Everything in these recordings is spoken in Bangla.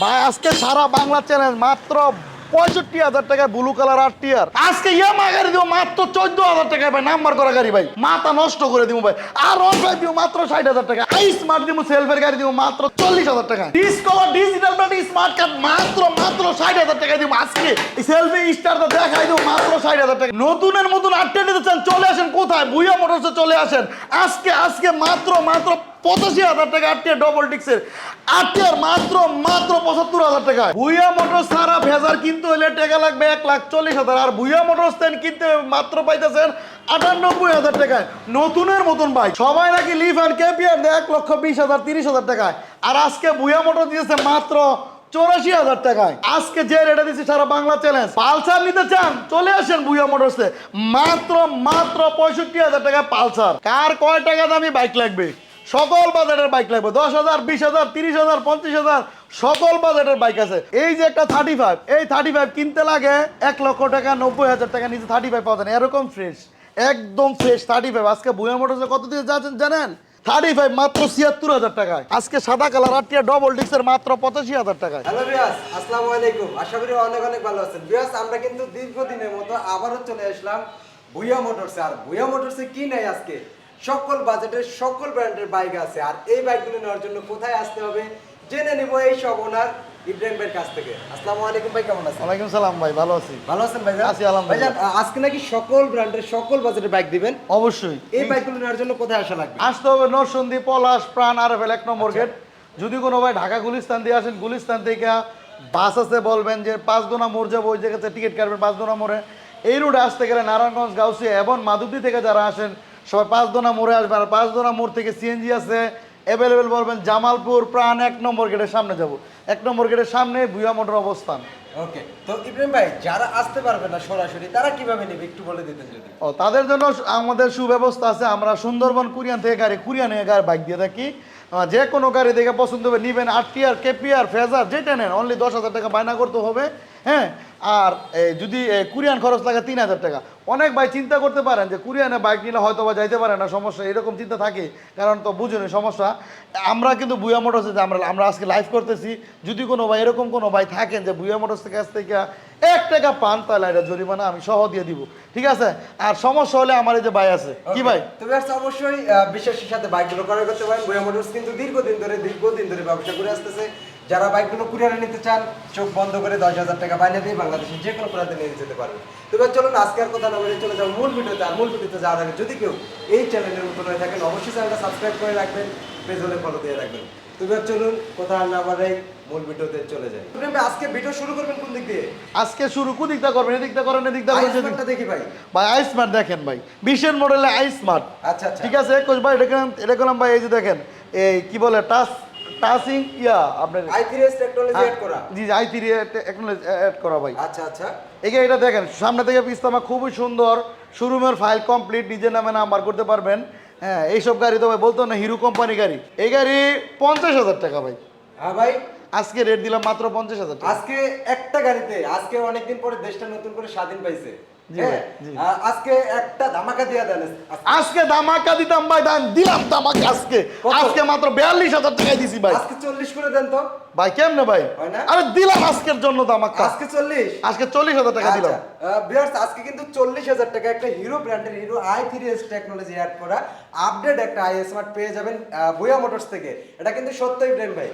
ভাই, আজকে সারা বাংলা চ্যানেল মাত্র পঁয়ষট্টি হাজার টাকায় ব্লু কালার আর টিয়ার আজকে ইয়ামা গাড়ি দিব মাত্র চোদ্দ হাজার টাকায় ভাই নাম্বার করা গাড়ি ভাই। মাথা নষ্ট করে দিব ভাই। আর অন ফাইভ দিব মাত্র ষাট হাজার টাকা। আই স্মার্ট দিব সেলফের গাড়ি দিব মাত্র চল্লিশ হাজার টাকা। ডিসকভার ডিজিটাল স্মার্ট কার্ড মাত্র মাত্র ষাট হাজার টাকা দিব। আজকে সেলফি স্টারটা দেখাই দিব, মাত্র ষাট হাজার টাকা। নতুনের মতন আটটা নিতে চান, চলে আসেন কোথায়? ভুইয়া মোটরসে চলে আসেন। আজকে আজকে মাত্র মাত্র পঁচাশি হাজার টাকা আটটিয়া ডবল ডিক্সের মাত্র মাত্র পঁচাত্তর হাজার টাকা। ভুইয়া মোটর সারা ভেজার কিনতে হলে টাকা লাগবে এক লাখ চল্লিশ হাজার। আর ভুইয়া মোটর স্ট্যান্ড কিনতে মাত্র পাইতেছেন আটানব্বই হাজার টাকায়। নতুনের মতন সবাই নাকি লিফ কেপিয়ার দেয় এক লক্ষ বিশ হাজার, তিরিশ হাজার টাকায়। আর আজকে ভুইয়া মোটর দিয়েছে মাত্র চৌরাশি হাজার টাকায়। আজকে যে রেটে দিচ্ছি সারা বাংলা চ্যালেঞ্জ পালসার নিতে চান, চলে আসেন ভুইয়া মোটরসে মাত্র মাত্র পঁয়ষট্টি হাজার টাকায় পালসার। কার কয় টাকা দামি বাইক লাগবে? সকল বাজেটের বাইক লাগবে। দশ হাজার বিশ হাজার তিরিশ হাজার পঞ্চাশ হাজার সকল বাজেটের বাইক আছে। এই যে একটা থার্টি ফাইভ এই থার্টি ফাইভ কিনতে লাগে এক লক্ষ টাকা, নব্বই হাজার টাকা নিচে থার্টি ফাইভ পাওয়া যায় এরকম ফ্রেশ একদম ফ্রেশ থার্টি ফাইভ আজকে ভুয়া মোটরসে কত দিয়ে যাচ্ছেন জানেন? থার্টি ফাইভ মাত্র ছিয়াত্তর হাজার টাকায়। আজকে সাদা কালার আটটিয়া ডবল ডিক্সের মাত্র পঁচাশি হাজার টাকায়। হ্যালো বিয়াস আসসালামু আলাইকুম। আশা করি অনেক অনেক ভালো আছেন। বিয়াস আমরা কিন্তু দীর্ঘদিনের মতো আবারও চলে আসলাম ভুইয়া মোটরসে আর ভুইয়া মোটরসে কি নাই আজকে? সকল বাজেটের সকল ব্র্যান্ডের বাইক আছে। আর এই বাইকগুলো নেওয়ার জন্য কোথায় আসতে হবে জেনে নিব এই সব ওনার ইব্রাহিম ভাইয়ের কাছ থেকে। আসসালামু আলাইকুম ভাই কেমন আছেন? ওয়ালাইকুম সালাম ভাই ভালো আছি। ভালো আছেন ভাই আছি, আলহামদুলিল্লাহ। ভাইজান আজকে নাকি সকল ব্র্যান্ডের সকল বাজেটের বাইক দিবেন? অবশ্যই। এই বাইকগুলো নেওয়ার জন্য কোথায় আসা লাগবে? আসতে হবে নরসন্দী পলাশ প্রাণ আর এক নম্বর গেট। যদি কোনো ভাই ঢাকা গুলিস্তান দিয়ে আসেন গুলিস্তান থেকে বাস আছে বলবেন যে পাঁচদোনা মোড় যাব ওই জায়গাতে টিকিট কাটবেন পাঁচদোনা মোড়ে। এই রুটে আসতে গেলে নারায়ণগঞ্জ গাউসিয়া এবং মাধুদি থেকে যারা আসেন সবাই পাঁচদোনা মোড়ে আসবেন। আর পাঁচ পাঁচদোনা মোড় থেকে সিএনজি আছে অ্যাভেলেবেল বলবেন জামালপুর প্রাণ এক নম্বর গেটের সামনে যাব। এক নম্বর গেটের সামনে ভুয়া মোটর অবস্থান। ওকে তো ইব্রাহিম ভাই যারা আসতে পারবে না সরাসরি তারা কীভাবে নেবে? একটু বলে দিতেন যদি। ও তাদের জন্য আমাদের সুব্যবস্থা আছে আমরা সুন্দরবন কুরিয়ান থেকে গাড়ি কুরিয়ান গাড়ি বাইক দিয়ে থাকি। যে কোনো গাড়ি দেখে পছন্দ হবে নিবেন আরটিআর কেপিআর ফেজার যেটা নেন অনলি দশ হাজার টাকা বায়না করতে হবে। হ্যাঁ আর যদি কুরিয়ান খরচ লাগে তিন হাজার টাকা। অনেক ভাই চিন্তা করতে পারেন যে কুরিয়ানে বাইক নিলে হয়তো বা যাইতে পারে না সমস্যা এরকম চিন্তা থাকে। কারণ তো বুঝুনি সমস্যা। আমরা কিন্তু বুয়া মোটরসে আমরা আমরা আজকে লাইভ করতেছি। যদি কোনো ভাই এরকম কোনো ভাই থাকেন যে বুয়া মোটরস কাছ থেকে এক টাকা পান তাহলে এটা জরিমানা আমি সহ দিয়ে দিব। ঠিক আছে? আর সমস্যা হলে আমার এই যে ভাই আছে। কি ভাই? তো ব্যাস অবশ্যই বিশ্বাসের সাথে বাইকগুলো ক্রয় করতে পারেন। বয়া মোটরস কিন্তু দীর্ঘদিন ধরে দীর্ঘদিন ধরে ব্যবসা করে আসতেছে। যারা বাইকগুলো কুরিয়ারে নিতে চান চোখ বন্ধ করে দশ হাজার টাকা বাইরে দিয়ে বাংলাদেশের যে কোনো প্রান্তে নিয়ে যেতে পারবেন। তো এবার চলুন আজকে আর কথা না বলে চলে যাও মূল ভিডিওতে। আর মূল ভিডিওতে যাওয়ার আগে যদি কেউ এই চ্যানেলের নতুন হয়ে থাকেন অবশ্যই চ্যানেলটা সাবস্ক্রাইব করে রাখবেন পেজ হলে ফলো দিয়ে রাখবেন। তো এবার চলুন কথা আর না বাড়াই মূল ভিডিওতে চলে যাই। আজকে ভিডিও শুরু করবেন কোন দিক দিয়ে? আজকে শুরু কুদিকটা করবেন? এদিকটা করেন এদিকটা করেন আইসমার্টটা দেখি ভাই। ভাই আই স্মার্ট দেখেন ভাই। বিশের মডেলে আই স্মার্ট আচ্ছা আচ্ছা। ঠিক আছে কোচ ভাই এটা এটা করলাম ভাই এই যে দেখেন এই কি বলে টাচ? টাচিং ইয়া আপনার টেকনোলজি অ্যাড করা। জি থ্রি অ্যাড করা ভাই। আচ্ছা আচ্ছা। এটা দেখেন সামনে থেকে পিস্তামা খুবই সুন্দর শোরুমের ফাইল কমপ্লিট নিজের নামে নাম্বার করতে পারবেন। হ্যাঁ এইসব গাড়ি তো ভাই বলতো না হিরো কোম্পানি গাড়ি। এই গাড়ি পঞ্চাশ হাজার টাকা ভাই। হ্যাঁ ভাই। আজকে রেট দিলাম মাত্র পঞ্চাশ হাজার টাকা। আজকে একটা গাড়িতে আজকে অনেকদিন পরে দেশটা নতুন করে স্বাধীন পাইছে। আজকে একটা ধামাকা দিয়ে দেন। আজকে। আজকে দিতাম ভাই দাম দিলাম দামাকা আজকে। আজকে মাত্র বিয়াল্লিশ হাজার টাকায় দিছি ভাই। আজকে চল্লিশ করে দেন তো। ভাই কেমনে ভাই? আরে দিলাম আজকের জন্য দামাকা আজকে চল্লিশ? আজকে চল্লিশ হাজার টাকা দিলাম। বিয়ার্স আজকে কিন্তু চল্লিশ হাজার টাকা একটা হিরো ব্র্যান্ডের Hero I three S technology add করা আপডেট একটা আই স্মার্ট পেয়ে যাবেন বুয়া মোটরস থেকে। এটা কিন্তু ভাই।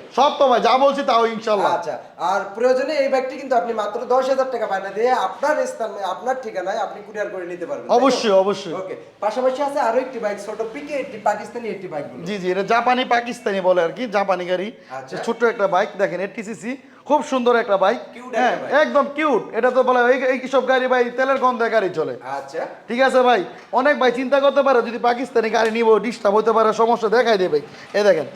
ভাই যা বলছি তাও ইনশাল্লাহ আচ্ছা আর প্রয়োজনে এই ব্যাগটি কিন্তু আপনি মাত্র দশ হাজার টাকা বায়না দিয়ে আপনার স্থানে আপনার ঠিকানায় আপনি কুরিয়ার করে নিতে পারবেন অবশ্যই অবশ্যই। ওকে পাশাপাশি আছে আরও একটি বাইক ছোট পিকে একটি পাকিস্তানি একটি বাইক জি জি এটা জাপানি পাকিস্তানি বলে আর কি জাপানি গাড়ি। আচ্ছা। ছোট্ট একটা বাইক দেখেন এটিসিসি খুব সুন্দর একটা বাইক হ্যাঁ একদম কিউট এটা তো বলে এই সব গাড়ি ভাই তেলের গন্ধে গাড়ি চলে। আচ্ছা। ঠিক আছে ভাই অনেক ভাই চিন্তা করতে পারে যদি পাকিস্তানি গাড়ি নিব ডিস্টার্ব হতে পারে সমস্যা দেখাই দেবে। এই দেখেন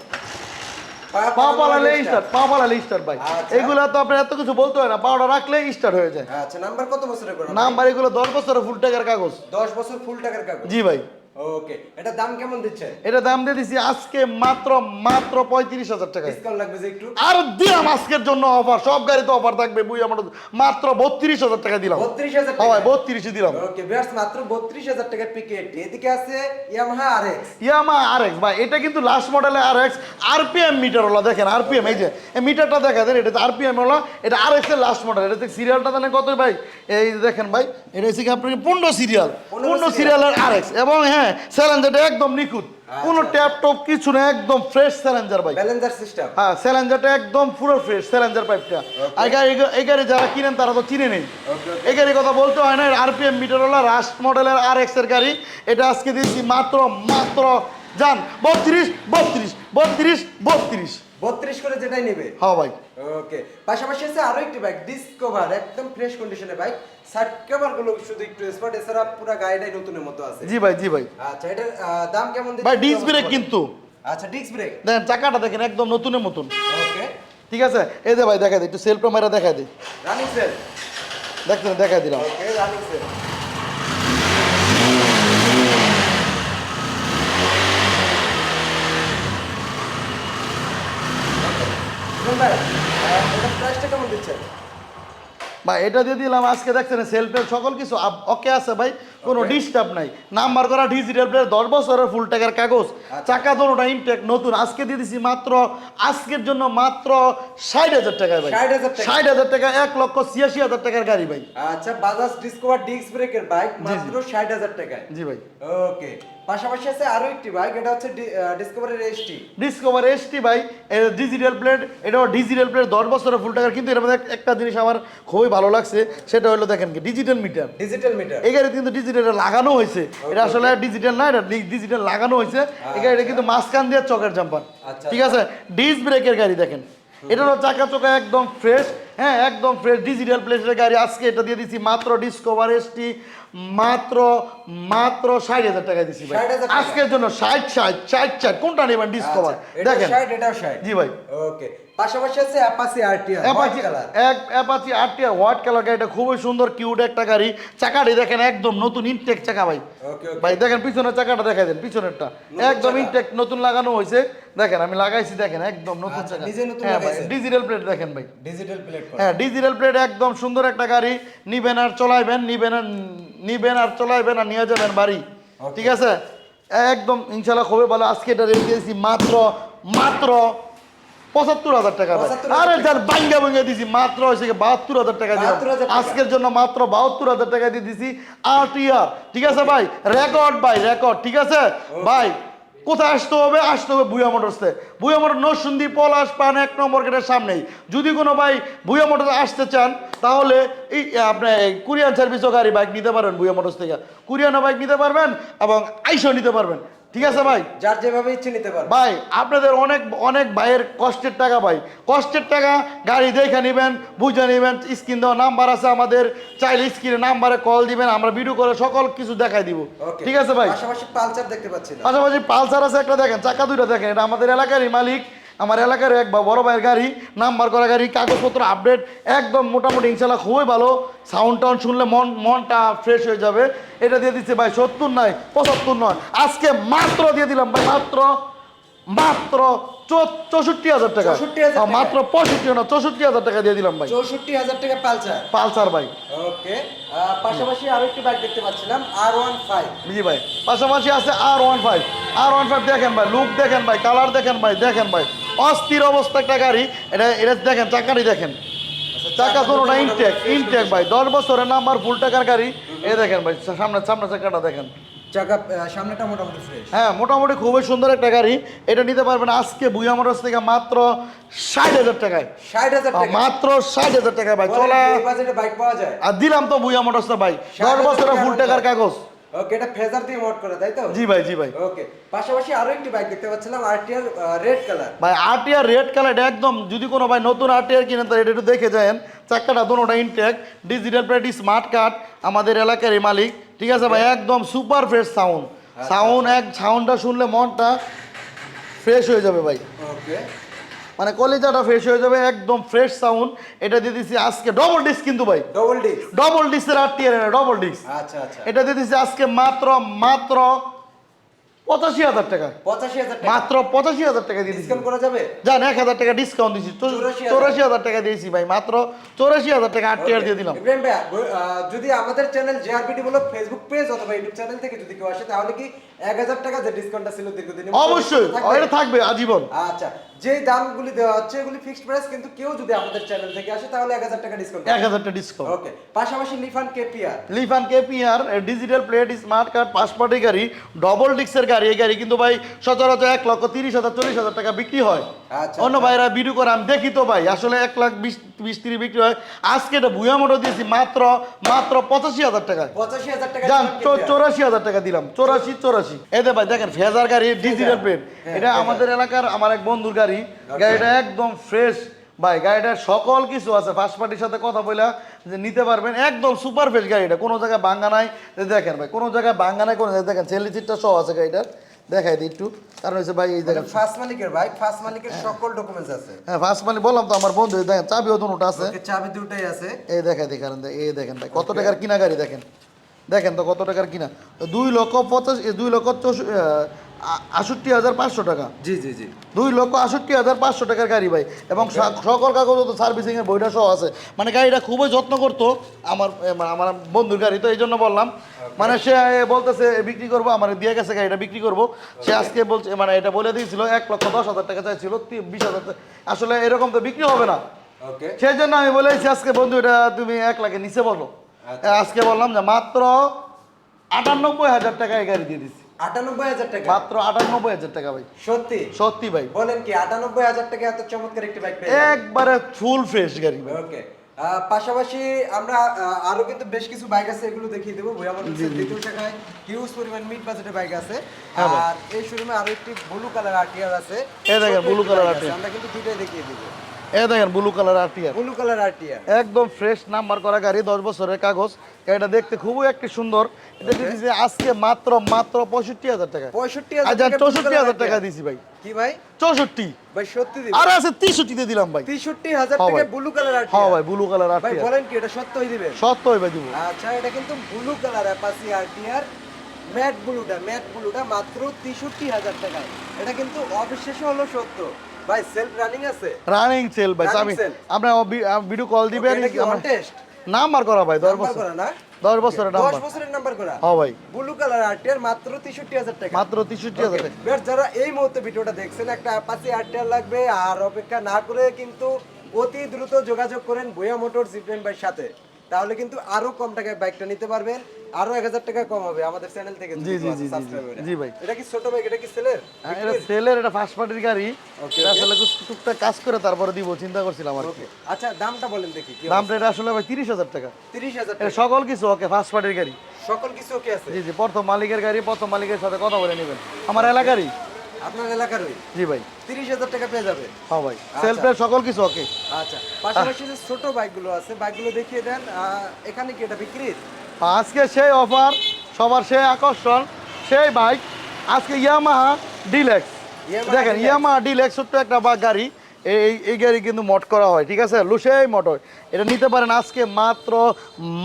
পা পালালে স্টার্ট পা পালালে স্টার্ট ভাই। আচ্ছা। এগুলা তো আপনার এত কিছু বলতে হয় না পাওয়াটা রাখলে স্টার্ট হয়ে যায়। আচ্ছা নাম্বার কত বছরের নাম্বার এগুলো দশ বছরের ফুল টাকার কাগজ। দশ বছর ফুল টাকার কাগজ? জি ভাই। ওকে এটা দাম কেমন দিচ্ছে? এটা দাম দিয়ে দিছি আজকে মাত্র মাত্র পঁয়ত্রিশ হাজার টাকা ডিসকাউন্ট লাগবে যে একটু? আর দিলাম আজকের জন্য অফার সব গাড়িতে অফার থাকবে বুঝি আমার মাত্র বত্রিশ হাজার টাকা দিলাম। বত্রিশ হাজার হয় টাকা বত্রিশে দিলাম। ওকে বিয়ার্স মাত্র বত্রিশ হাজার টাকার পিকেট এদিকে আছে Yamaha R X Yamaha R X ভাই এটা কিন্তু লাস্ট মডেলে আর এক্স আরপিএম মিটার হলো দেখেন আরপিএম এই যে মিটারটা দেখা দেন এটা আরপিএম হলো এটা আর এক্সের লাস্ট মডেল এটা সিরিয়ালটা জানেন কত ভাই? এই দেখেন ভাই এটা হচ্ছে আপনার পনেরো সিরিয়াল পনেরো সিরিয়ালের আর এক্স এবং হ্যাঁ স্যালেঞ্জারটা একদম নিখুঁত। কোনো ট্যাপ টপ কিছু না একদম ফ্রেশ স্যালেঞ্জার ভাই ব্যালেন্সার সিস্টেম হ্যাঁ স্যালেঞ্জারটা একদম পুরো ফ্রেশ স্যালেঞ্জার পাইপটা আর এই গাড়ি যারা কিনেন তারা তো চিনে নেই। এই গাড়ির কথা বলতে হয় না আরপিএম মিটার হলো রাস্ট মডেলের আর এক্সের গাড়ি। এটা আজকে দিয়েছি মাত্র মাত্র যান বত্রিশ বত্রিশ বত্রিশ বত্রিশ। বত্রিশ করে যেটাই নেবে। হ্যাঁ ভাই। ওকে পাশাপাশি আছে আরও একটি বাইক ডিসকভার একদম ফ্রেশ কন্ডিশনের বাইক সাইড কভারগুলো শুধু একটু স্পট এছাড়া পুরো গাড়িটাই নতুনের মতো আছে। জি ভাই জি ভাই। আচ্ছা এটার দাম কেমন? ভাই ডিস্ক ব্রেক কিন্তু। আচ্ছা ডিস্ক ব্রেক দেখেন চাকাটা দেখেন একদম নতুনের মতন। ওকে। ঠিক আছে? এই যে ভাই দেখা দিই একটু সেলফটা মেরা দেখা দিই। রানিং সেল দেখছেন দেখা দিলাম। ওকে রানিং সেল ভাই আহ, এটার প্রাইসটা কেমন দিচ্ছেন ভাই এটা দিয়ে দিলাম আজকে দেখছেন সেলফের সকল কিছু ওকে আছে ভাই কোনো ডিস্টার্ব নাই। নাম্বার করা ডিজিটাল প্লেয়ার দশ বছরের ফুল টাকার কাগজ। আচ্ছা। চাকা দোনোটা ইনটেক নতুন। আজকে দিয়ে দিছি মাত্র আজকের জন্য মাত্র ষাট হাজার টাকায় ভাই। 60,000 ষাট হাজার টাকা এক লক্ষ ছিয়াশি হাজার টাকার গাড়ি ভাই। আচ্ছা বাজাজ ডিসকভার ডিস্ক ব্রেকের বাইক মাত্র ষাট হাজার টাকায়। জি ভাই। ওকে পাশাপাশি আছে আরও একটি বাইক এটা হচ্ছে ডিসকভারের এসটি ডিসকভার এসটি ভাই ডিজিটাল প্লেট এটাও ডিজিটাল প্লেট দশ বছরের ফুল টাকার কিন্তু এর মধ্যে একটা জিনিস আমার খুবই ভালো লাগছে সেটা হলো দেখেন কি ডিজিটাল মিটার ডিজিটাল মিটার এই গাড়ি কিন্তু ডিজিটাল লাগানো হয়েছে। এটা আসলে ডিজিটাল না এটা ডিজিটাল লাগানো হয়েছে। এই গাড়িটা কিন্তু মাঝখান দিয়ে চকের জাম্পার আচ্ছা। ঠিক আছে? ডিস ব্রেকের গাড়ি দেখেন। এটারও চাকা চোখা একদম ফ্রেশ হ্যাঁ একদম ফ্রেশ ডিজিটাল প্লেটের গাড়ি। আজকে এটা দিয়ে দিচ্ছি মাত্র ডিসকভার এসটি মাত্র মাত্র ষাট হাজার টাকা দিচ্ছি ভাই। আজকের জন্য ষাট ষাট ষাট ষাট। কোনটা নেবেন ডিসকভার দেখেন। এটাও ষাট। জি ভাই। ওকে। পাশাপাশি আছে অ্যাপাসি আরটিআর অ্যাপাচি এক অ্যাপাচি আরটিআর হোয়াইট কালার গাড়িটা খুবই সুন্দর কিউট একটা গাড়ি। চাকাটি দেখেন একদম নতুন ইনটেক চাকা ভাই। ভাই দেখেন পিছনের চাকাটা দেখা দেন পিছনেরটা। একদম। ইনটেক নতুন লাগানো হয়েছে। দেখেন আমি লাগাইছি দেখেন একদম নতুন আচ্ছা, চাকা। হ্যাঁ ভাই ডিজিটাল প্লেট দেখেন ভাই। ডিজিটাল প্লেট হ্যাঁ ডিজিটাল প্লেট একদম সুন্দর একটা গাড়ি। নিবেন আর চলাইবেন নিবেন আর নিবেন আর চলাইবেন আর নিয়ে যাবেন বাড়ি। ঠিক আছে? একদম ইনশাল্লাহ খুবই ভালো। আজকে এটা রেট দিয়েছি মাত্র মাত্র পঁচাত্তর হাজার টাকা আর 75,000 আরে যার বাঙ্গা বাঙ্গা দিছি মাত্র হয়েছে বাহাত্তর হাজার টাকা দিয়ে আজকের জন্য মাত্র বাহাত্তর হাজার টাকা দিয়ে দিছি। আর ইয়ার ঠিক আছে ভাই? রেকর্ড ভাই রেকর্ড ঠিক আছে? ভাই কোথায় আসতে হবে? আসতে হবে বুয়া মোটরসে। বুয়া মোটর নরসুন্দি পলাশ, পান এক নম্বর গেটের সামনেই। যদি কোনো ভাই বুয়া মোটর আসতে চান, তাহলে এই আপনার কুরিয়ান সার্ভিসও গাড়ি বাইক নিতে পারবেন বুয়া মোটরস থেকে। কুরিয়ানও বাইক নিতে পারবেন এবং আইসও নিতে পারবেন। ঠিক আছে ভাই? যার যেভাবে ইচ্ছে নিতে পারে ভাই আপনাদের অনেক অনেক ভাইয়ের কষ্টের টাকা ভাই। কষ্টের টাকা গাড়ি দেখে নেবেন বুঝে নেবেন স্ক্রিন দেওয়া নাম্বার আছে আমাদের। চাইলে স্ক্রিনে নাম্বারে কল দিবেন আমরা ভিডিও করে সকল কিছু দেখাই দিব। ঠিক আছে ভাই? পাশাপাশি পালসার দেখতে পাচ্ছি পাশাপাশি পালসার আছে একটা দেখেন চাকা দুইটা দেখেন এটা আমাদের এলাকারই মালিক। আমার এলাকার এক বা- বড় ভাইয়ের গাড়ি নাম্বার করা গাড়ি কাগজপত্র আপডেট একদম মোটামুটি ইনশাল্লাহ খুবই ভালো। সাউন্ড টাউন শুনলে মন মনটা ফ্রেশ হয়ে যাবে। এটা দিয়ে দিচ্ছে ভাই সত্তর নয় পঁচাত্তর নয়। আজকে মাত্র দিয়ে দিলাম ভাই মাত্র মাত্র চৌষট্টি হাজার টাকা। 64,000 টাকা। মাত্র পঁয়ষট্টি না চৌষট্টি হাজার টাকা দিয়ে দিলাম ভাই। চৌষট্টি হাজার টাকা পালসার। পালসার ভাই। ওকে পাশাপাশি আরও একটি বাইক দেখতে পাচ্ছিলাম আর ওয়ান ফাইভ জি ভাই পাশাপাশি আছে R one five R one five দেখেন ভাই লুক দেখেন ভাই কালার দেখেন ভাই দেখেন ভাই। অস্থির অবস্থা একটা গাড়ি। এটা এটা দেখেন চাকাটি দেখেন। চাকা কোনোটা ইনটেক ইনটেক ভাই। দশ বছরের নাম্বার ফুল টাকার গাড়ি। এই দেখেন ভাই সামনে সামনে চাকাটা দেখেন। চাকা সামনেটা মোটামুটি ফ্রেশ হ্যাঁ মোটামুটি খুবই সুন্দর একটা গাড়ি। এটা নিতে পারবেন আজকে বুয়া মোটরস থেকে মাত্র ষাট হাজার টাকায়। ষাট হাজার টাকা। মাত্র ষাট হাজার টাকায় ভাই। চলা বাইক পাওয়া যায়? আর দিলাম তো বুয়া মোটরসে ভাই। দশ বছরের ফুল টাকার কাগজ। ওকে এটা ফেজার দিয়ে মোড করে তাই তো? জি ভাই জি ভাই। ওকে পাশাপাশি আরও একটি বাইক দেখতে পাচ্ছিলাম আরটিআর রেড কালার ভাই আরটিআর রেড কালার একদম যদি কোনো ভাই নতুন আরটিআর কিনেন তাহলে এটা একটু দেখে যান চাক্কাটা দোনোটা intake digital plate smart card আমাদের এলাকারই মালিক। ঠিক আছে ভাই একদম সুপার ফ্রেশ সাউন্ড সাউন্ড এক সাউন্ডটা শুনলে মনটা ফ্রেশ হয়ে যাবে ভাই। ওকে মানে কলেজাটা ফ্রেশ হয়ে যাবে একদম ফ্রেশ সাউন্ড এটা দিয়ে দিছি আজকে ডবল ডিস্ক কিন্তু ভাই। ডবল ডিস্ক ডবল ডিস্কের আরটিআর ডবল ডিস্ক আচ্ছা আচ্ছা। এটা দিয়ে দিছি আজকে মাত্র মাত্র পঁচাশি হাজার টাকা। পঁচাশি হাজার টাকা? মাত্র পঁচাশি হাজার টাকা দিয়ে ডিসকাউন্ট করা যাবে? জান এক হাজার টাকা ডিসকাউন্ট দিচ্ছি চৌরাশি হাজার। টাকা দিয়েছি ভাই মাত্র চৌরাশি হাজার টাকা আট টিয়ার দিয়ে দিলাম। ইব্রাহিম আহ, যদি আমাদের চ্যানেল জেআরবিডি বলো ফেসবুক পেজ অথবা ইউটিউব চ্যানেল থেকে যদি কেউ আসে তাহলে কি এক হাজার টাকা যে ডিসকাউন্টটা ছিল দীর্ঘদিন অবশ্যই এটা থাকবে আজীবন। আচ্ছা। যে দামগুলি দেওয়া হচ্ছে এগুলি ফিক্সড প্রাইস কিন্তু কেউ যদি আমাদের চ্যানেল থেকে আসে তাহলে এক হাজার টাকা ডিসকাউন্ট এক হাজার টাকা ডিসকাউন্ট ওকে পাশাপাশি Lifan KPR Lifan KPR digital plate smart card পাসপোর্টের গাড়ি ডবল ডিক্সের গাড়ি এই গাড়ি কিন্তু ভাই সচরাচর এক লক্ষ তিরিশ হাজার চল্লিশ হাজার টাকা বিক্রি হয়। আচ্ছা, অন্য আচ্ছা। ভাইরা ভিডিও করে আমি দেখি তো ভাই আসলে এক লাখ বিশ বিশ তিরিশ বিক্রি হয়। আজকে এটা ভুয়া মোটর দিয়েছি মাত্র মাত্র পঁচাশি হাজার টাকায়। পঁচাশি হাজার টাকা লিফান চৌরাশি হাজার টাকা দিলাম চৌরাশি চৌরাশি। এতে ভাই দেখেন ফেজার গাড়ি ডিজিটাল প্লেট হ্যাঁ, এটা আমাদের এলাকার আমার এক বন্ধুর গাড়ি। গাড়িটা একদম ফ্রেশ ভাই গাড়িটার সকল কিছু আছে। ফার্স্ট পার্টির সাথে কথা বলে যে নিতে পারবেন একদম সুপার ফ্রেশ গাড়িটা। কোনো জায়গায় ভাঙ্গা নাই। দেখেন ভাই কোনো জায়গায় ভাঙ্গা নাই কোনো জায়গায়। দেখেন ছেলে চিটটা সহ আছে গাড়িটার। দেখাই দিই একটু। কারণ হচ্ছে ভাই এই দেখেন। ফার্স্ট মালিকের ভাই ফার্স্ট মালিকের সকল ডকুমেন্টস আছে। হ্যাঁ ফার্স্ট মানে বললাম তো আমার বন্ধু দেখেন চাবিও দুটো আছে। চাবি দুটাই আছে। এই দেখেন দেখেন এই দেখেন ভাই কত টাকার কিনা গাড়ি দেখেন। দেখেন তো কত টাকার কিনা। দুই লক্ষ পঁচাশ দুই লক্ষ আষট্টি হাজার পাঁচশো টাকা। জি জি জি। দুই লক্ষ আষট্টি হাজার পাঁচশো টাকার গাড়ি ভাই। এবং সকল কাগজ তো সার্ভিসিং এর বইটা সহ আছে। মানে গাড়িটা খুবই যত্ন করতো আমার আমার বন্ধুর গাড়ি তো এই জন্য বললাম। মানে সে বলতেছে বিক্রি করব আমার দিয়ে গেছে গাড়িটা বিক্রি করব। সে আজকে বলছে মানে এটা বলে দিয়েছিল এক লক্ষ দশ হাজার টাকা চাইছিল বিশ হাজার আসলে এরকম তো বিক্রি হবে না। সেই জন্য আমি বলেছি আজকে বন্ধু এটা তুমি এক লাখে নিচে বলো। আচ্ছা। আজকে বললাম যে মাত্র আটানব্বই হাজার টাকা এই গাড়ি দিয়ে দিচ্ছি। আটানব্বই হাজার টাকা। মাত্র আটানব্বই হাজার টাকা ভাই। সত্যি? সত্যি ভাই। বলেন কি আটানব্বই হাজার টাকা এত চমৎকার একটি বাইক একবারে ফুল ফ্রেশ গাড়ি ভাই। ওকে পাশাপাশি আমরা আরও কিন্তু বেশ কিছু বাইক আছে এগুলো দেখিয়ে দেবো। ভুয়া মোটরসের দ্বিতীয় শাখায় হিউজ পরিমাণ মিড বাজেটের বাইক আছে। হ্যাঁ আর এই শোরুমে আরও একটি ব্লু কালার আরটিআর আছে। এই দেখেন, ছোট blue একটি আছে, আমরা কিন্তু দুইটাই দেখিয়ে দিব। এ দেখেন ব্লু কালার আর টিয়ার ব্লু কালার আরটিআর একদম ফ্রেশ নাম্বার করা গাড়ি দশ বছরের কাগজ। এটা দেখতে খুবই একটি সুন্দর। এটা দিয়েছি আজকে মাত্র মাত্র পঁয়ষট্টি হাজার টাকা। পঁয়ষট্টি আর হাজার চৌষট্টি হাজার টাকা দিয়েছি ভাই। কি ভাই? চৌষট্টি। ভাই সত্যি দিবেন আর আছে তেষট্টিতে দিলাম ভাই। তেষট্টি হাজার হ্যাঁ টাকা ব্লু কালার হ্যাঁ ভাই ব্লু কালার আর ভাই বলেন কি এটা সত্যই দিবেন সত্য ভাই দিব আচ্ছা এটা কিন্তু blue colour Apache RTR matte ব্লুটা ম্যাট ব্লুটা মাত্র তেষট্টি হাজার টাকায়। এটা কিন্তু অবিশ্বাস্য হলো সত্য। ভাই সেলফ রানিং আছে। রানিং সেল ভাই আমি ভিডিও কল দিবেন? নাম্বার করা ভাই দশ নাম্বার বছর না? দশ বছরের নাম্বার বছরের নাম্বার করা। হ্যাঁ ভাই। ব্লু কালার আরটিআর মাত্র তেষট্টি হাজার টাকা। মাত্র তেষট্টি হাজার টাকা। বেশ যারা এই মুহূর্তে ভিডিওটা দেখছেন একটা অ্যাপাসি আরটিআর লাগবে আর অপেক্ষা না করে কিন্তু অতি দ্রুত যোগাযোগ করেন বইয়া মোটর ভাইয়ের সাথে। তাহলে কিন্তু আরও কম টাকায় বাইকটা নিতে পারবেন। আরও এক হাজার টাকা কম হবে আমাদের চ্যানেল থেকে জি, জি, জি, জি, ভাই। এটা কি ছোট বাইক এটা কি সেলের? হ্যাঁ, এটা সেলের এটা ফার্স্ট পার্টির গাড়ি। এটা আসলে টুকটাক কাজ করে তারপরে দিব চিন্তা করছিলাম আর কি। ওকে আচ্ছা দামটা বলেন দেখি দামটা এটা আসলে ভাই তিরিশ হাজার টাকা। সকল কিছু ওকে ফার্স্ট পার্টির গাড়ি। সকল কিছু কি আছে? জি জি প্রথম মালিকের গাড়ি প্রথম মালিকের সাথে কথা বলে নেবেন। আমার এলাকারই। আপনার এলাকারই? জি ভাই। তিরিশ হাজার টাকা পেয়ে যাবে? হ্যাঁ ভাই। সেলফের সকল কিছু ওকে। আচ্ছা পাশাপাশি যে ছোট বাইকগুলো আছে বাইকগুলো দেখিয়ে দেন এখানে কি এটা বিক্রির? আজকে সেই অফার সবার সেই আকর্ষণ সেই বাইক আজকে ইয়ামাহা ডিলেক্স দেখেন ইয়ামাহা ডিলেক্স ছোট্ট একটা বা গাড়ি এই এই গাড়ি কিন্তু মট করা হয় ঠিক আছে? লুসেই মোটর। এটা নিতে পারেন আজকে মাত্র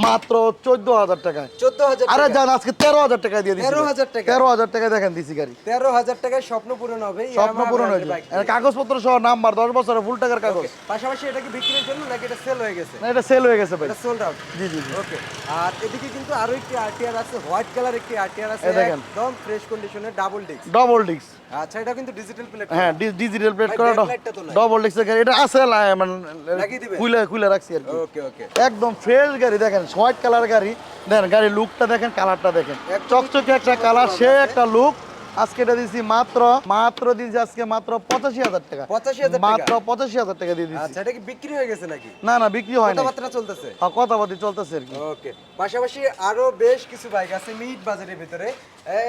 মাত্র চোদ্দ হাজার টাকায়। চোদ্দ হাজার আরে যান আজকে তেরো হাজার টাকা দিয়ে দিচ্ছি 13,000 টাকা? তেরো হাজার টাকা দেখেন দিছি গাড়ি। তেরো হাজার টাকায় স্বপ্ন পূরণ হবে স্বপ্ন পূরণ bike এর কাগজপত্র সহ নাম্বার দশ বছরের ফুল টাকার কাগজ। পাশাপাশি এটা কি বিক্রির জন্য নাকি এটা সেল হয়ে গেছে? না এটা সেল হয়ে গেছে ভাই। সোল্ড আউট জি জি জি। ওকে আর এদিকে কিন্তু আরও একটি আরটিআর আছে হোয়াইট কালার একটি আরটিআর আছে দেখেন। একদম ফ্রেশ কন্ডিশনে ডাবল ডিস্ক ডবল ডিস্ক আচ্ছা এটা কিন্তু ডিজিটাল প্লেট হ্যাঁ ডিজিটাল প্লেট করা। ডবল গাড়ি। এটা আছে মানে লাগিয়ে দিবেন? খুলে খুলে রাখছি আর কি ওকে ওকে একদম ফ্রেশ গাড়ি দেখেন হোয়াইট কালার গাড়ি। দেখেন গাড়ির লুকটা দেখেন কালারটা দেখেন। চকচকে একটা কালার সে একটা লুক আজকে এটা দিয়েছি মাত্র মাত্র দিয়েছি আজকে মাত্র পঁচাশি হাজার টাকা। 85,000 টাকা? মাত্র পঁচাশি হাজার টাকা দিয়ে দিয়েছি আচ্ছা এটা কি বিক্রি হয়ে গেছে নাকি? না না বিক্রি হয় না কথাবার্তা চলতেছে? হ্যাঁ কথাবার্তি চলতেছে আর কি। ওকে পাশাপাশি আরও বেশ কিছু বাইক আছে মিড বাজেটের ভিতরে।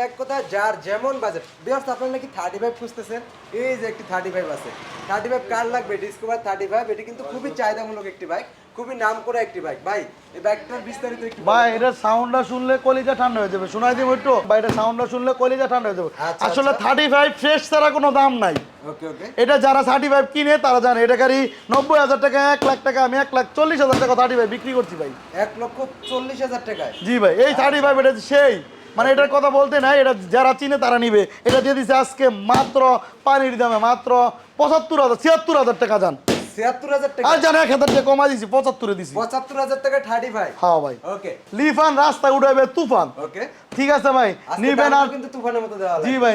এক কথা যার যেমন বাজেট বিয়ার্স আপনারা নাকি থার্টি ফাইভ খুঁজতেছেন? এই যে একটি থার্টি ফাইভ আছে। থার্টি ফাইভ কার লাগবে? ডিসকভার থার্টি ফাইভ এটি কিন্তু খুবই চাহিদামূলক একটি বাইক খুবই নাম করা একটি বাইক ভাই এই বাইকটার বিস্তারিত একটু ভাই এটা সাউন্ডটা শুনলে কলিজা ঠান্ডা হয়ে যাবে। শোনাই দিব একটু? ভাই এটা সাউন্ডটা শুনলে কলিজা ঠান্ডা হয়ে যাবে। আচ্ছা, আসলে। থার্টি ফাইভ ফ্রেশ ছাড়া কোনো দাম নাই। ওকে ওকে। এটা যারা থার্টি ফাইভ কিনে তারা জানে এটা গাড়ি নব্বই হাজার টাকা এক লাখ টাকা আমি এক লাখ চল্লিশ হাজার টাকা থার্টি ফাইভ বিক্রি করছি ভাই। এক লক্ষ চল্লিশ হাজার টাকায়? জি ভাই এই থার্টি ফাইভ এটা সেই। মানে এটার কথা বলতে নাই এটা যারা চিনে তারা নিবে। এটা দিয়ে দিছে আজকে মাত্র পানির দামে মাত্র পঁচাত্তর হাজার ছিয়াত্তর হাজার টাকা যান। ছিয়াত্তর হাজার টাকা। আর জান এক হাজার টাকা কমা দিছি পঁচাত্তরে দিছি। পঁচাত্তর হাজার টাকা থার্টি ফাইভ হ্যাঁ ভাই। ওকে লিফান রাস্তায় উঠাবে তুফান। ওকে ঠিক আছে ভাই নিবেন আর কিন্তু তুফানের মতো দেওয়া জি ভাই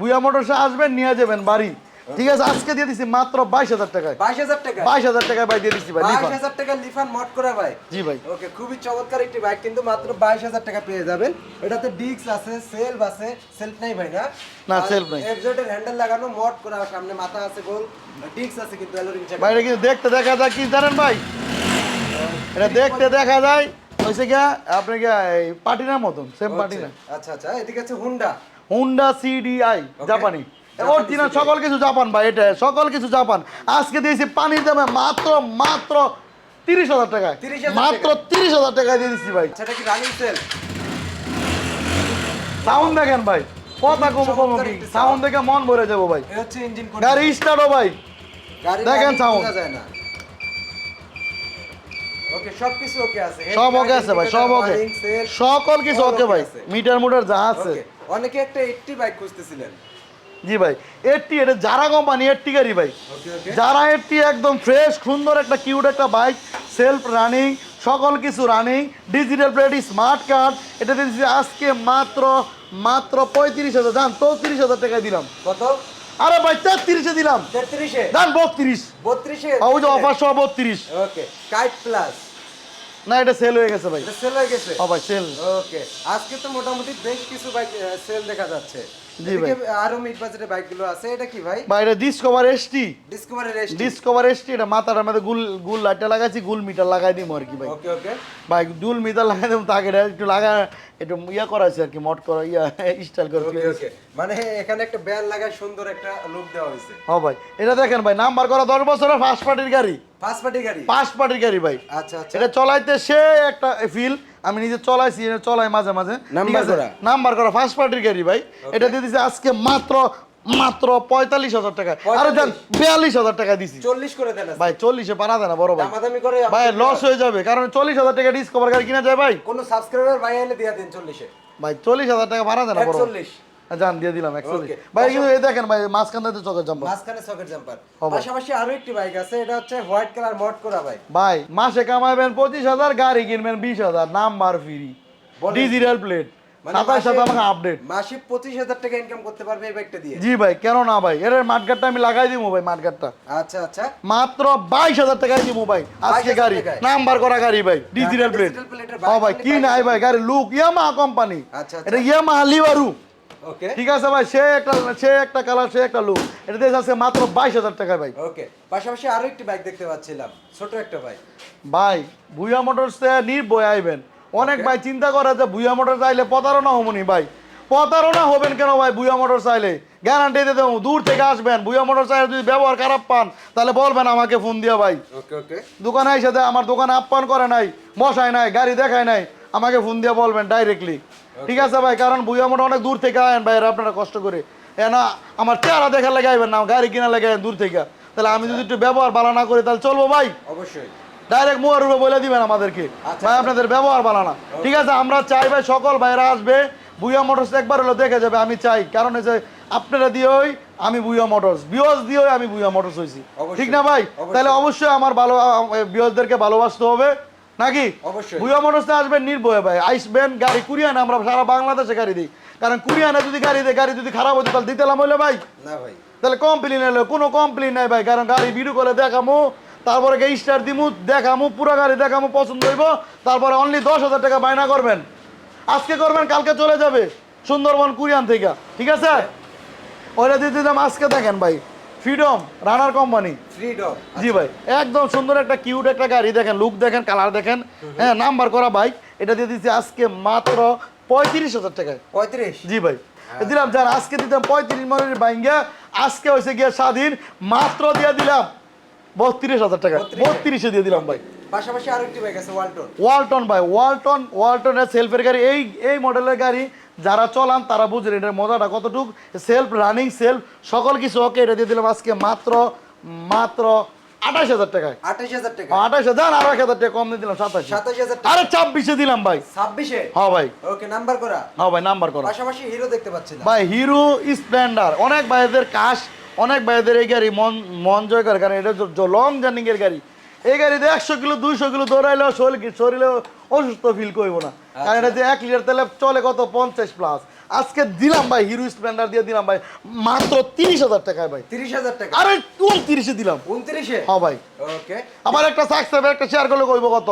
বুয়া মোটরসে আসবেন নিয়ে যাবেন বাড়ি। ঠিক আছে আজকে দিয়ে দিছি মাত্র বাইশ হাজার টাকায়। বাইশ হাজার টাকা বাইশ হাজার টাকায় ভাই দিয়ে দিছি ভাই বাইশ হাজার টাকা লিফান মট করা ভাই? জি ভাই। ওকে খুবই চমৎকার একটি বাইক কিন্তু মাত্র বাইশ হাজার টাকা পেয়ে যাবেন। এটাতে ডিস্ক আছে সেলফ আছে সেলফ নাই ভাই না? না, self নাই। এফজেড এর হ্যান্ডেল লাগানো মট করা সামনে মাথা আছে গোল ডিস্ক আছে কিন্তু অ্যালোরিং ভাই এটা কিন্তু দেখতে দেখা যায় কি জানেন ভাই? এটা দেখতে দেখা যায় হয়েছে গিয়া আপনি গিয়া এই পাটিনার মতন সেম পাটিনা আচ্ছা আচ্ছা এদিকে আছে হুন্ডা হুন্ডা সিডিআই জাপানি অরিজিনাল সকল কিছু জাপান ভাই এটা সকল কিছু জাপান আজকে দিয়েছি পানির দামে মাত্র মাত্র তিরিশ হাজার টাকায়। মাত্র তিরিশ হাজার টাকায় দিয়ে দিচ্ছি ভাই। সেটা কি রানিং সেল সাউন্ড দেখেন ভাই। কথা কম কম। সাউন্ড দেখে মন ভরে যাব ভাই। হচ্ছে ইঞ্জিন গাড়ি স্টার্টও ভাই। দেখেন আছে। সব ওকে আছে ভাই সব ওকে সকল কিছু ওকে ভাই। মিটার মুটার যা আছে। অনেকে একটা 80 বাইক খুঁজতেছিলেন। জি ভাই এরটি এটা যারা কোম্পানি এরটি গাড়ি ভাই। যারা এরটি একদম ফ্রেশ সুন্দর একটা কিউট একটা বাইক সেলফ রানিং সকল কিছু running digital plate smart card এটা দিয়েছি আজকে মাত্র মাত্র পঁয়ত্রিশ হাজার যান চৌত্রিশ হাজার টাকায় দিলাম। কত? আরে ভাই তেত্রিশে দিলাম। 33 এ বত্রিশ। 32 এ ওই যে অফার সহ বত্রিশ। ওকে কাইট প্লাস না এটা সেল হয়ে গেছে ভাই। সেল হয়ে গেছে? ও ভাই সেল ওকে আজকে তো মোটামুটি বেশ কিছু বাইক সেল দেখা যাচ্ছে। জি ভাই। আরও মিড বাজেটের বাইকগুলো আছে। এটা কি ভাই? ভাই এটা ডিসকভার এসটি ডিসকভারি রেস্ট ডিসকভার এসটি এটা মাথাটার মধ্যে গুল গুল লাইটটা লাগাইছি গুল মিটার লাগাই দিবো আর কি ভাই। ওকে ওকে ভাই দুল মিটার লাগাই দেবো তাকে একটু লাগা একটু ইয়া করাইছে আর কি মট করা ইয়া স্টাইল করে। ওকে মানে এখানে একটা ব্যান লাগায় সুন্দর একটা লুক দেওয়া হয়েছে। হ ভাই এটা দেখেন ভাই নাম্বার করা দশ বছরের ফার্স্ট পার্টির গাড়ি। ফার্স্ট পার্টি গাড়ি? ফার্স্ট পার্টির গাড়ি ভাই। আচ্ছা আচ্ছা। এটা চলাইতে সে একটা ফিল আমি নিজে চলাইছি চলাই মাঝে মাঝে। করা? নাম্বার করা ফার্স্ট পার্টির গাড়ি ভাই। এটা দিয়ে দিছে আজকে মাত্র মাত্র পঁয়তাল্লিশ হাজার টাকা। আরে দেন বিয়াল্লিশ হাজার টাকা দিছি। চল্লিশ করে দেন ভাই চল্লিশে পারা দেনা বড় ভাই। ভাই লস হয়ে যাবে কারণ চল্লিশ হাজার টাকা ডিসকভার গাড়ি কিনা যায় ভাই। কোনো সাবস্ক্রাইবার ভাই এলে দিয়ে দিন চল্লিশে। ভাই চল্লিশ হাজার টাকা ভাড়া দেয় না বড় ভাই। একচল্লিশ জান দিয়ে দিলাম Okay. ভাই কিন্তু এই দেখেন ভাই চোখের জাম্পার। মাঝখানে সকেট জাম্পার। পাশাপাশি আরও একটি বাইক আছে এটা হচ্ছে হোয়াইট কালার মড করা ভাই ভাই মাসে কামাইবেন পঁচিশ হাজার গাড়ি কিনবেন বিশ হাজার নাম্বার ফ্রি। ডিজিটাল প্লেট মানে সাতাশ সাথে মাসে- আমাকে আপডেট মাসে পঁচিশ হাজার টাকা ইনকাম করতে পারবে এই বাইকটা দিয়ে। জি ভাই কেন না ভাই? এর আমি লাগাই দিব ভাই মাঠগাটটা আচ্ছা আচ্ছা। মাত্র বাইশ হাজার টাকায় দিব ভাই আজকে গাড়ি। নাম্বার করা গাড়ি ভাই ডিজিটাল প্লেট ও ভাই কি মানে নাই ভাই গাড়ি লুক ইয়ামা কোম্পানি আচ্ছা, আচ্ছা। এটা ইয়ামা লিভারু ওকে ঠিক আছে ভাই সে একটা সে একটা কালার সে একটা লুক এটা দিয়ে আছে মাত্র বাইশ হাজার টাকা ভাই। ওকে পাশাপাশি আরও একটি বাইক দেখতে পাচ্ছিলাম ছোট একটা বাইক ভাই ভুয়া মোটরস নির্ভয় আইবেন। অনেক ভাই চিন্তা করে যে ভুয়া মোটর চাইলে প্রতারণা হবনি ভাই। প্রতারণা হবেন কেন ভাই ভুয়া মোটর চাইলে গ্যারান্টি দেবো দূর থেকে আসবেন। ভুয়া মোটর চাইলে যদি ব্যবহার খারাপ পান তাহলে বলবেন আমাকে ফোন দিয়া ভাই। ওকে ওকে দোকানে এসে দেয়, আমার দোকানে আপ্যায়ন করে নাই বসায় নাই গাড়ি দেখায় নাই আমাকে ফোন দিয়ে বলবেন ডাইরেক্টলি ঠিক আছে ভাই কারণ ভুয়া মোটর অনেক দূর থেকে আয়েন ভাই আপনারা কষ্ট করে। না আমার চেহারা দেখার লেগে আইবেন না গাড়ি কিনা লেগে দূর থেকে। তাহলে আমি যদি একটু ব্যবহার ভালো না করি তাহলে চলবো ভাই? অবশ্যই। ডাইরেক্ট মুয়ার রূপে বলে দিবেন আমাদেরকে। আচ্ছা। ভাই আপনাদের ব্যবহার ভালো না। ঠিক আছে আমরা চাই ভাই সকল ভাইরা আসবে। বুয়া মোটরস একবার হলো দেখে যাবে আমি চাই। কারণ এই যে আপনারা দিয়েই আমি বুয়া মোটরস। বিয়স দিয়েই আমি বুয়া মোটরস হয়েছি ঠিক না ভাই? তাহলে অবশ্যই আমার ভালো বিয়সদেরকে ভালোবাসতে হবে। নাকি? অবশ্যই। মানুষ না আসবেন নির্ভয়ে ভাই। আসবেন গাড়ি কুরিয়ানে আমরা সারা বাংলাদেশে গাড়ি দিই। কারণ কুরিয়ানে যদি গাড়ি দেয় গাড়ি যদি খারাপ হতো তাহলে দিতেলাম হইলে ভাই। না ভাই। তাহলে কমপ্লেন এলো কোনো কমপ্লেন নাই ভাই। কারণ গাড়ি ভিডিও করে দেখামু তারপরে গিয়ে স্টার দিমু দেখামু পুরো গাড়ি দেখামু পছন্দ হইব। তারপরে অনলি দশ হাজার টাকা বায়না করবেন। আজকে করবেন কালকে চলে যাবে। সুন্দরবন কুরিয়ান থেকে। ঠিক আছে? ওইটা দিয়ে দিলাম আজকে দেখেন ভাই। ফ্রিডম রানার কোম্পানি ফ্রিডম জি ভাই একদম সুন্দর একটা কিউট একটা গাড়ি দেখেন লুক দেখেন কালার দেখেন। হ্যাঁ নাম্বার করা বাইক এটা দিয়ে দিচ্ছি আজকে মাত্র পঁয়ত্রিশ হাজার টাকায়। পঁয়ত্রিশ? জি ভাই দিলাম যার আজকে দিতাম পঁয়ত্রিশ মনের বাইঙ্গা আজকে হয়েছে গিয়ে স্বাধীন মাত্র দিয়ে দিলাম বত্রিশ হাজার টাকা। বত্রিশে। দিয়ে দিলাম ভাই। পাশাপাশি আরও একটি বাইক আছে ওয়ালটন ওয়ালটন ভাই ওয়ালটন ওয়ালটনের সেলফের গাড়ি এই এই মডেলের গাড়ি যারা চলান তারা বুঝেন এটার মজাটা কতটুক। সেলফ রানিং সেলফ সকল কিছু ওকে এটা দিয়ে দিলাম আজকে মাত্র মাত্র আঠাশ হাজার টাকায়। আঠাশ হাজার টাকা। আঠাশ হাজার আর এক হাজার টাকা কম দিয়ে দিলাম সাতাশ সাতাশ হাজার টাকা। আরে ছাব্বিশে দিলাম ভাই। ছাব্বিশে? হ্যাঁ ভাই। ওকে নাম্বার করা। হ্যাঁ ভাই নাম্বার করো। পাশাপাশি হিরো দেখতে পাচ্ছিলাম ভাই হিরো স্প্লেন্ডার অনেক ভাইদের কাশ অনেক ভাইদের এই গাড়ি মন মন জয় করে কারণ এটা লং জার্নিং এর গাড়ি। এই গাড়িতে একশো কিলো দুইশো কিলো দৌড়াইলেও শরীর শরীরে অসুস্থ ফিল করব না। কারণ এটা যে এক লিটার তেলে চলে কত? পঞ্চাশ প্লাস আজকে দিলাম ভাই হিরো স্প্লেন্ডার দিয়ে দিলাম ভাই। মাত্র তিরিশ হাজার টাকায় ভাই। তিরিশ হাজার টাকা? আরে উনত্রিশে দিলাম। উনত্রিশে? হ্যাঁ ভাই। ওকে। আবার একটা সাকসেস একটা শেয়ার করলে কইবো কত?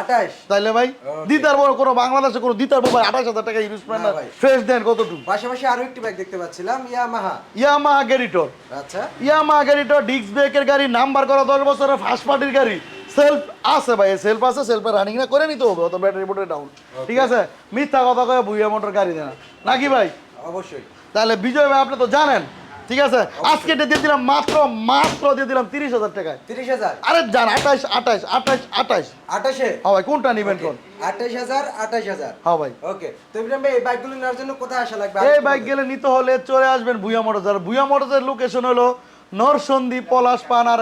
আঠাশ। তাইলে ভাই. দিতার বড় কোনো বাংলাদেশে কোনো দিতার বড় আঠাশ হাজার টাকা স্প্লেন্ডার ভাই। ফ্রেশ দেন কতটুকু? পাশাপাশি আরও একটি ব্যাগ দেখতে পাচ্ছিলাম ইয়ামাহা ইয়ামাহা গেরিটর আচ্ছা। ইয়ামা গাড়িটা ডিস্ক ব্রেকের গাড়ি নাম্বার করা দশ বছরের ফার্স্ট পার্টির গাড়ি। সেলফ আছে ভাই সেলফ আছে সেলফে রানিং না করে নিতে হবে অত ব্যাটারি মোটর ডাউন ঠিক আছে? মিথ্যা কথা কয়ে বুইয়া মোটর গাড়ি দেনা নাকি ভাই? অবশ্যই। তাহলে বিজয় ভাই আপনি তো জানেন ঠিক আছে? আজকে এটা দিয়ে দিলাম মাত্র মাত্র দিয়ে দিলাম তিরিশ হাজার টাকায়। তিরিশ হাজার? আরে জান আঠাশ আঠাশ আঠাশ আঠাশ। আঠাশে? হ্যাঁ ভাই কোনটা নিবেন কোন? আঠাশ হাজার আঠাশ হাজার? হ্যাঁ ভাই। ওকে তো ইব্রাহিম ভাই এই বাইকগুলো নেওয়ার জন্য কোথায় আসা লাগবে? এই বাইক গেলে নিতে হলে চলে আসবেন ভুয়া মোটরস আর ভুয়া মোটরসের লোকেশন হলো নরসন্দী পলাশ পান আর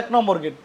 এক নম্বর গেট